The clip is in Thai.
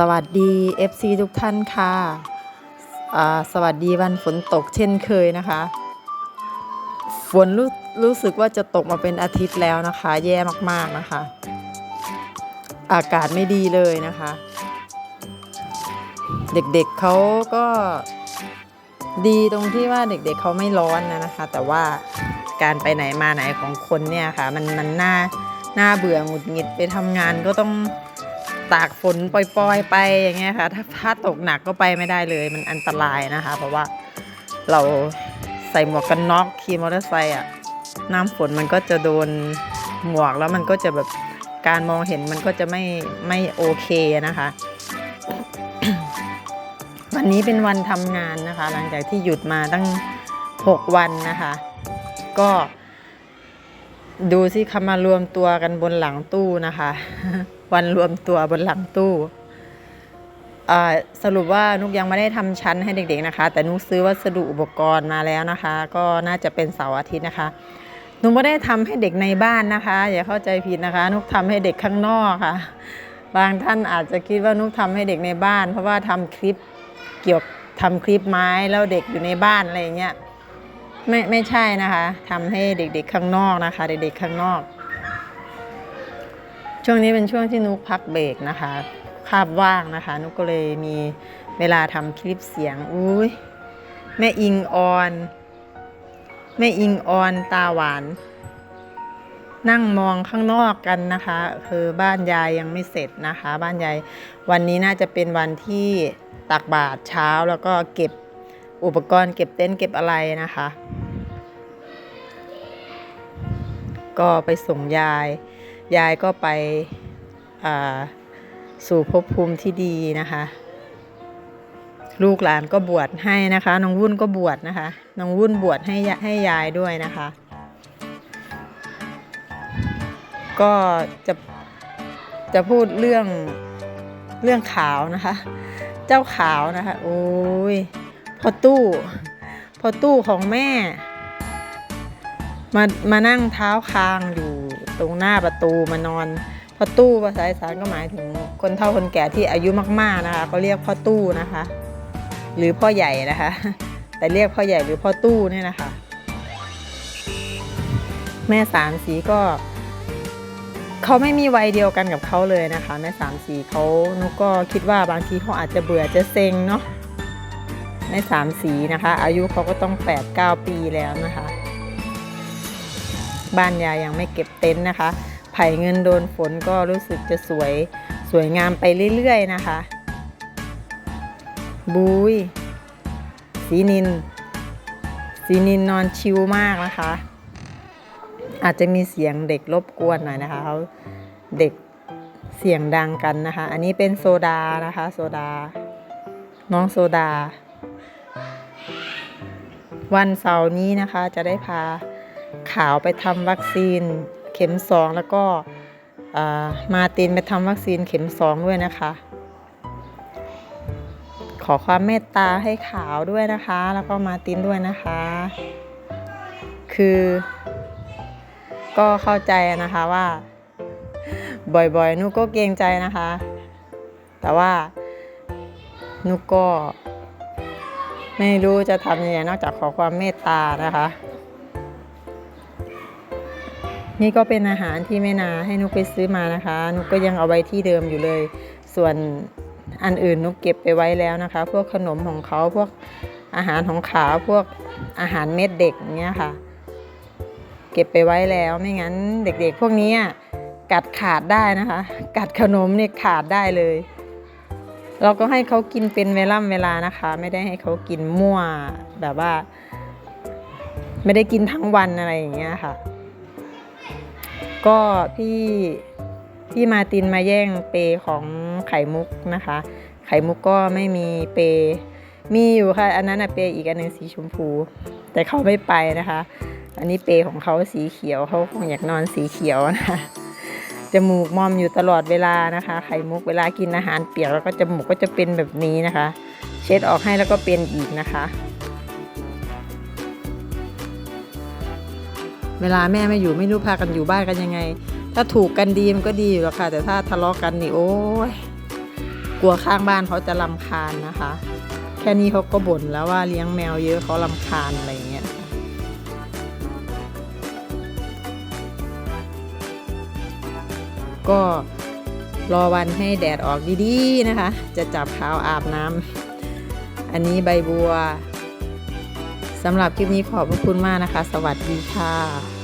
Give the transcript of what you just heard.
สวัสดี FC ทุกท่านค่ะอ่าสวัสดีวันฝนตกเช่นเคยนะคะ ฝนรู้รู้สึกว่าจะตกมาเป็นอาทิตย์แล้วนะคะ แย่มากๆนะคะ อากาศไม่ดีเลยนะคะ เด็กๆเเขาก็ดีตรงที่ว่าเด็กๆเเขาไม่ร้อนนะนะคะ แต่ว่าการไปไหนมาไหนของคนเนี่ยค่ะ มันมันน่าน่าเบื่อหงุดหงิดไปทำงานก็ต้อง ตากฝนปล่อยๆ ไปอย่างเงี้ยค่ะ ถ้าถ้าตกหนักก็ไปไม่ได้เลย มันอันตรายนะคะ เพราะว่าเราใส่หมวกกันน็อกขี่มอเตอร์ไซค์อะน้ำฝนมันก็จะโดนหมวกแล้วมันก็จะแบบการมองเห็นมันก็จะไม่ไม่โอเคนะคะ วันนี้เป็นวันทำงานนะคะ หลังจากที่หยุดมาตั้ง 6 วันนะคะ ก็ ดูสิคำมารวมตัวกันบนหลังตู้นะคะ วันรวมตัวบนหลังตู้สรุปว่านุกยังไม่ได้ทำชั้นให้เด็กๆนะคะ แต่นุกซื้อวัสดุอุปกรณ์มาแล้วนะคะ ก็น่าจะเป็นเสาร์อาทิตย์นะคะนุกไม่ได้ทำให้เด็กในบ้านนะคะ อย่าเข้าใจผิดนะคะ นุกทำให้เด็กข้างนอกค่ะ บางท่านอาจจะคิดว่านุกทำให้เด็กในบ้าน เพราะว่าทำคลิปเกี่ยวทำคลิปไม้แล้วเด็กอยู่ในบ้านอะไรอย่างเงี้ย ไม่ไม่ใช่นะคะทำให้เด็กๆข้างนอกนะคะ เด็กๆข้างนอก ช่วงนี้เป็นช่วงที่นุกพักเบรกนะคะคาบว่างนะคะ นุกก็เลยมีเวลาทำคลิปเสียงอุ้ยแม่อิงออนแม่อิงออนตาหวาน นั่งมองข้างนอกกันนะคะ คือบ้านยายยังไม่เสร็จนะคะ บ้านยายวันนี้น่าจะเป็นวันที่ตักบาตรเช้าแล้วก็เก็บอุปกรณ์เก็บเต็นท์เก็บอะไรนะคะ ก็ไปส่งยาย ยายก็ไปสู่ภพภูมิที่ดีนะคะ ลูกหลานก็บวชให้นะคะ น้องวุ่นก็บวชนะคะ น้องวุ่นบวชให้ให้ยายด้วยนะคะ ก็จะจะพูดเรื่องเรื่องขาวนะคะ เจ้าขาวนะคะ โอ้ยพอตู้ พอตู้ของแม่ มามานั่งเท้าคางอยู่ตรงหน้าประตูมานอนพ่อตู้ภาษาอีสานก็หมายถึงคนเฒ่าคนแก่ที่อายุมากๆนะคะเขาเรียกพ่อตู้นะคะ หรือพ่อใหญ่นะคะ แต่เรียกพ่อใหญ่หรือพ่อตู้เนี่ยนะคะ แม่สามสีก็เขาไม่มีวัยเดียวกันกับเขาเลยนะคะ แม่สามสีเขานุกก็คิดว่าบางทีเขาอาจจะเบื่อจะเซ็งเนาะแม่สามสีนะคะ อายุเขาก็ต้องแปดเก้าปีแล้วนะคะ บ้านยายยังไม่เก็บเต็นท์นะคะ ไผ่เงินโดนฝนก็รู้สึกจะสวยสวยงามไปเรื่อยๆนะคะ บุยสีนิน สีนินนอนชิลมากนะคะ อาจจะมีเสียงเด็กรบกวนหน่อยนะคะเขาเด็กเสียงดังกันนะคะ อันนี้เป็นโซดานะคะ โซดา น้องโซดา วันเสาร์นี้นะคะจะได้พา ขาวไปทำวัคซีนเข็มสองแล้วก็มาตินไปทำวัคซีนเข็มสองด้วยนะคะ ขอความเมตตาให้ขาวด้วยนะคะ แล้วก็มาตินด้วยนะคะ คือ ก็เข้าใจนะคะว่า บ่อยๆ นุกก็เกรงใจนะคะ แต่ว่านุกก็ ไม่รู้จะทำยังไงนอกจากขอความเมตตานะคะ นี่ก็เป็นอาหารที่แม่นาให้นุกไปซื้อมานะคะ นุกก็ยังเอาไว้ที่เดิมอยู่เลย ส่วนอันอื่นนุกเก็บไปไว้แล้วนะคะ พวกขนมของเขาพวกอาหารของขาวพวกอาหารเม็ดเด็กอย่างเงี้ยค่ะ เก็บไปไว้แล้วไม่งั้นเด็กๆ พวกนี้กัดขาดได้นะคะ กัดขนมเนี่ยขาดได้เลย เราก็ให้เขากินเป็นเวล่ำเวลานะคะ ไม่ได้ให้เขากินมั่วแบบว่า ไม่ได้กินทั้งวันอะไรอย่างเงี้ยค่ะ ก็พี่พี่มาตินมาแย่งเปของไข่มุกนะคะ ไข่มุกก็ไม่มีเป มีอยู่ค่ะ อันนั้นอะเปอีกอันหนึ่งสีชมพู แต่เขาไม่ไปนะคะ อันนี้เปของเขาสีเขียวเขาคงอยากนอนสีเขียวนะคะจมูกมอมอยู่ตลอดเวลานะคะ ไข่มุกเวลากินอาหารเปียกแล้วก็จมูกก็จะเป็นแบบนี้นะคะ เช็ดออกให้แล้วก็เป็นอีกนะคะ เวลาแม่ไม่อยู่ไม่รู้พากันอยู่บ้านกันยังไง ถ้าถูกกันดีมันก็ดีอยู่แล้วค่ะ แต่ถ้าทะเลาะกันนี่โอ้ยกลัวข้างบ้านเขาจะลำคาญนะคะ แค่นี้เขาก็บ่นแล้วว่าเลี้ยงแมวเยอะเขาลำคาญอะไรเงี้ยก็รอวันให้แดดออกดีๆนะคะ จะจับขาวอาบน้ำอันนี้ใบบัว สำหรับคลิปนี้ขอบพระคุณมากนะคะ สวัสดีค่ะ